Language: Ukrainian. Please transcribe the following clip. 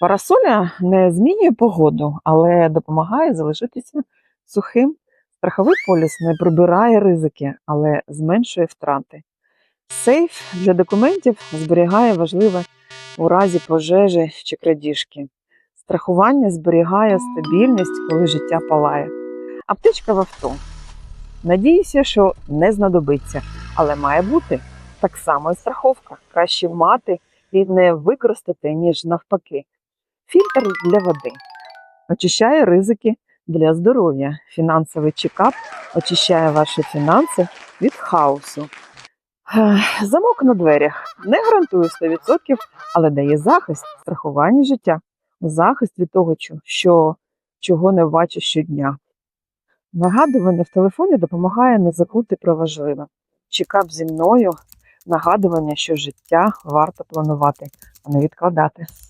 Парасоля не змінює погоду, але допомагає залишитися сухим. Страховий поліс не прибирає ризики, але зменшує втрати. Сейф для документів зберігає важливе у разі пожежі чи крадіжки. Страхування зберігає стабільність, коли життя палає. Аптечка в авто. Надіюся, що не знадобиться, але має бути так само і страховка. Краще мати і не використати, ніж навпаки. Фільтр для води очищає ризики для здоров'я. Фінансовий чекап очищає ваші фінанси від хаосу. Замок на дверях не гарантує 100%, але дає захист, страхування життя, захист від того, що, чого не бачиш щодня. Нагадування в телефоні допомагає не забути про важливе. Чекап зі мною, нагадування, що життя варто планувати, а не відкладати.